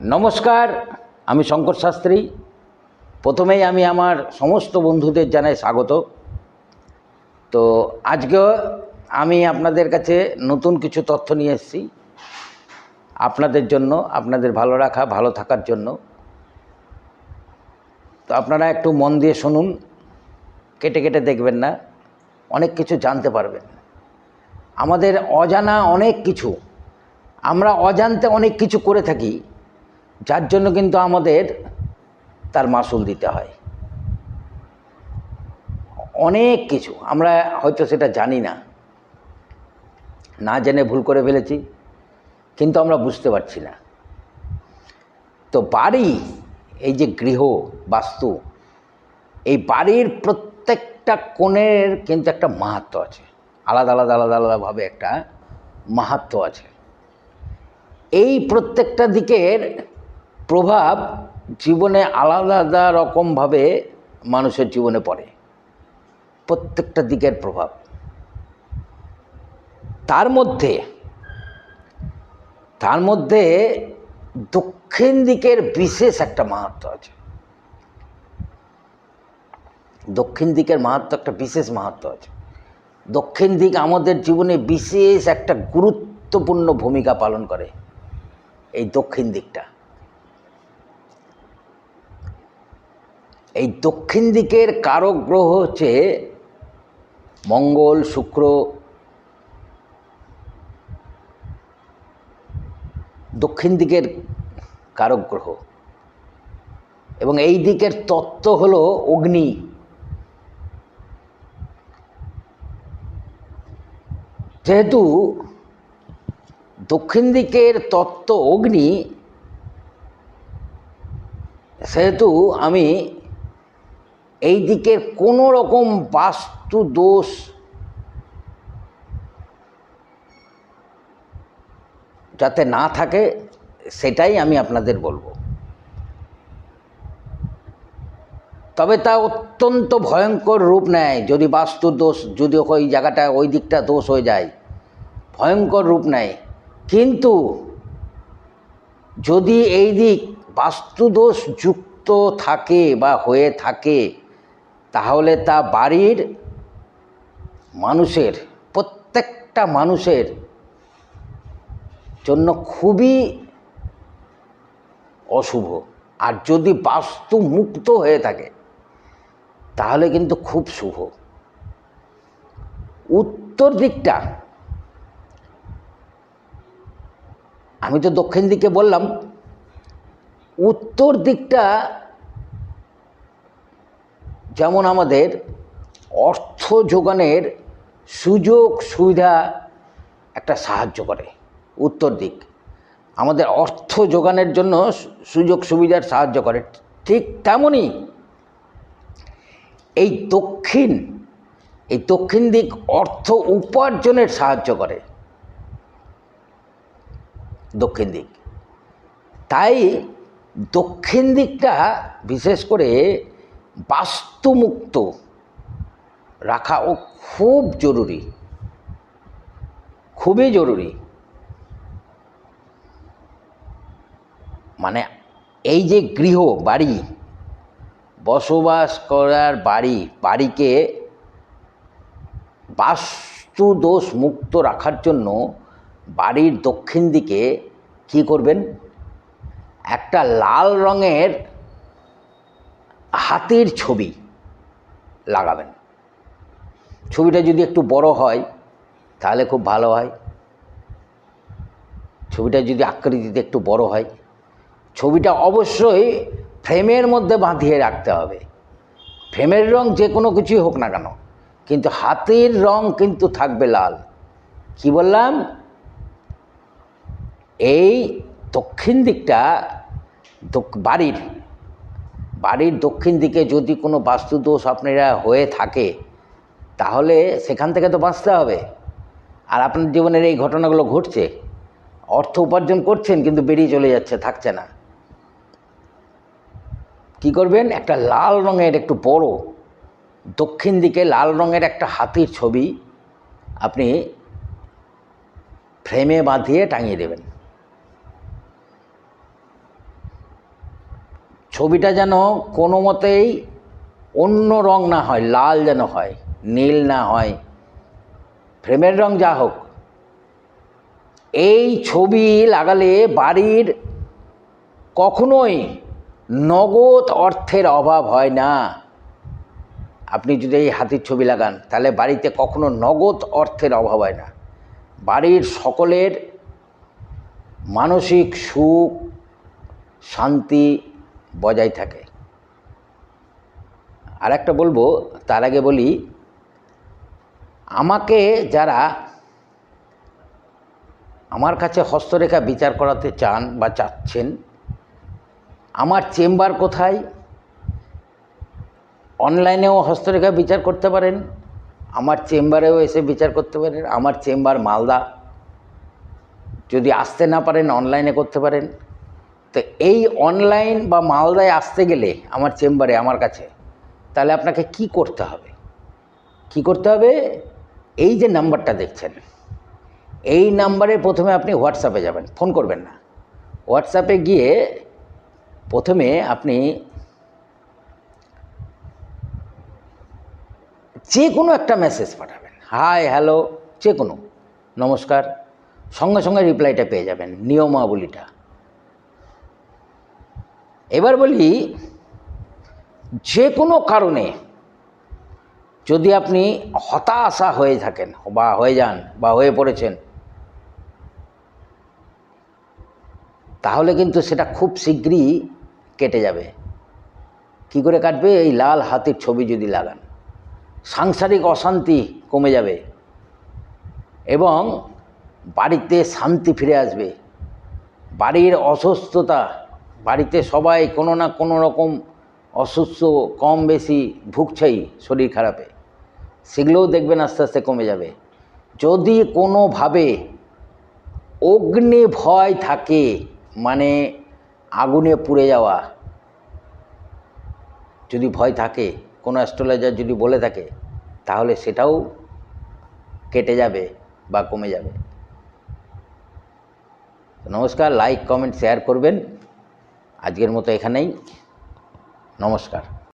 নমস্কার, আমি শঙ্কর শাস্ত্রী। প্রথমেই আমি আমার সমস্ত বন্ধুদের জানাই স্বাগত। তো আজকে আমি আপনাদের কাছে নতুন কিছু তথ্য নিয়ে এসেছি। আপনাদের জন্য, আপনাদের ভালো রাখা, ভালো থাকার জন্য। তো আপনারা একটু মন দিয়ে শুনুন, কেটে কেটে দেখবেন না, অনেক কিছু জানতে পারবেন। আমাদের অজানা অনেক কিছু, আমরা অজান্তে অনেক কিছু করে থাকি। যার জন্য কিন্তু আমাদের তার মাসুল দিতে হয়। অনেক কিছু, আমরা হয়তো সেটা জানি না। না জেনে ভুল করে ফেলেছি, কিন্তু আমরা বুঝতে পারছি না। তো বাড়ি, এই যে গৃহ, বাস্তু, এই বাড়ির প্রত্যেকটা কোণের কিন্তু একটা মাহাত্ম আছে। আলাদা আলাদা আলাদা আলাদাভাবে একটা মাহাত্ম আছে। এই প্রত্যেকটা দিকের প্রভাব জীবনে আলাদা আলাদা রকমভাবে মানুষের জীবনে পড়ে। প্রত্যেকটা দিকের প্রভাব। তার মধ্যে তার মধ্যে দক্ষিণ দিকের বিশেষ একটা মাহাত্ম আছে। দক্ষিণ দিকের মাহাত্ম একটা বিশেষ মাহাত্ম আছে। দক্ষিণ দিক আমাদের জীবনে বিশেষ একটা গুরুত্বপূর্ণ ভূমিকা পালন করে এই দক্ষিণ দিকটা। এই দক্ষিণ দিকের কারক গ্রহ হচ্ছে মঙ্গল, শুক্র। দক্ষিণ দিকের কারক গ্রহ। এবং এই দিকের তত্ত্ব হল অগ্নি। যেহেতু দক্ষিণ দিকের তত্ত্ব অগ্নি, সেহেতু আমি এই দিকের কোনো রকম বাস্তু দোষ যাতে না থাকে, সেটাই আমি আপনাদের বলব। তবে তা অত্যন্ত ভয়ঙ্কর রূপ নেয়, যদি বাস্তু দোষ যদি ওই জায়গাটা, ওই দিকটা দোষ হয়ে যায়। ভয়ঙ্কর রূপ নেয়। কিন্তু যদি এই দিক বাস্তুদোষ যুক্ত থাকে বা হয়ে থাকে তাহলে তা বাড়ির মানুষের, প্রত্যেকটা মানুষের জন্য খুবই অশুভ। আর যদি বাস্তু মুক্ত হয়ে থাকে, তাহলে কিন্তু খুব শুভ। উত্তর দিকটা, আমি তো দক্ষিণ দিকে বললাম, উত্তর দিকটা যেমন আমাদের অর্থ যোগানের সুযোগ সুবিধা একটা সাহায্য করে। উত্তর দিক, আমাদের অর্থ যোগানের জন্য সুযোগ সুবিধার সাহায্য করে। ঠিক তেমনই এই দক্ষিণ এই দক্ষিণ দিক অর্থ উপার্জনের সাহায্য করে। দক্ষিণ দিক, তাই দক্ষিণ দিকটা বিশেষ করে বাস্তুমুক্ত রাখাও খুব জরুরি। খুবই জরুরি। মানে এই যে গৃহ বাড়ি, বসবাস করার বাড়ি, বাড়িকে বাস্তু দোষ মুক্ত রাখার জন্য বাড়ির দক্ষিণ দিকে কি করবেন? একটা লাল রঙের হাতির ছবি লাগাবেন। ছবিটা যদি একটু বড় হয়, তাহলে খুব ভালো হয়। ছবিটা যদি আকৃতিতে একটু বড় হয়, ছবিটা অবশ্যই ফ্রেমের মধ্যে বাঁধিয়ে রাখতে হবে। ফ্রেমের রং যে কোনো কিছুই হোক না কেন, কিন্তু হাতের রং কিন্তু থাকবে লাল। কি বললাম? এই দক্ষিণ দিকটা বাড়ির বাড়ির দক্ষিণ দিকে যদি কোনো বাস্তুদোষ আপনারা হয়ে থাকে, তাহলে সেখান থেকে তো বাঁচতে হবে। আর আপনার জীবনের এই ঘটনাগুলো ঘটছে, অর্থ উপার্জন করছেন কিন্তু বেরিয়ে চলে যাচ্ছে, থাকছে না। কি করবেন? একটা লাল রঙের একটু বড় দক্ষিণ দিকে লাল রঙের একটা হাতির ছবি আপনি ফ্রেমে বাঁধিয়ে টাঙিয়ে দেবেন। ছবিটা যেন কোনো মতেই অন্য রং না হয়, লাল যেন হয়, নীল না হয়, ফ্রেমের রং যা হোক। এই ছবি লাগালে বাড়ির কখনোই নগদ অর্থের অভাব হয় না। আপনি যদি এই হাতির ছবি লাগান, তাহলে বাড়িতে কখনো নগদ অর্থের অভাব হয় না। বাড়ির সকলের মানসিক সুখ, শান্তি বজায় থাকে। আর একটা বলব, তার আগে বলি, আমাকে যারা আমার কাছে হস্তরেখা বিচার করাতে চান বা চাচ্ছেন, আমার চেম্বার কোথায়? অনলাইনেও হস্তরেখা বিচার করতে পারেন, আমার চেম্বারেও এসে বিচার করতে পারেন, আমার চেম্বার মালদা। যদি আসতে না পারেন, অনলাইনে করতে পারেন। তো এই অনলাইন বা মালদায় আসতে গেলে আমার চেম্বারে, আমার কাছে, তাহলে আপনাকে কি করতে হবে? কি করতে হবে? এই যে নাম্বারটা দেখছেন, এই নাম্বারে প্রথমে আপনি হোয়াটসঅ্যাপে যাবেন, ফোন করবেন না। হোয়াটসঅ্যাপে গিয়ে প্রথমে আপনি যে কোনো একটা মেসেজ পাঠাবেন। হাই হ্যালো যে কোনো নমস্কার, সঙ্গে সঙ্গে রিপ্লাইটা পেয়ে যাবেন, নিয়মাবলীটা। এবার বলি যে কোনো কারণে যদি আপনি হতাশা হয়ে থাকেন বা হয়ে যান বা হয়ে পড়েছেন, তাহলে কিন্তু সেটা খুব শীঘ্রই কেটে যাবে। কি করে কাটবে? এই লাল হাতির ছবি যদি লাগান, সাংসারিক অশান্তি কমে যাবে এবং বাড়িতে শান্তি ফিরে আসবে, বাড়ির অসুস্থতা বাড়িতে সবাই কোনো না কোনো রকম অসুস্থ, কম বেশি ভুগছেই শরীর খারাপে। সেগুলোও দেখবেন আস্তে আস্তে কমে যাবে। যদি কোনোভাবে অগ্নি ভয় থাকে মানে আগুনে পুড়ে যাওয়া, যদি ভয় থাকে, কোনো অ্যাস্ট্রোলজার যদি বলে থাকে, তাহলে সেটাও কেটে যাবে বা কমে যাবে। নমস্কার লাইক কমেন্ট শেয়ার করবেন। আজকের মতো এখানেই। নমস্কার।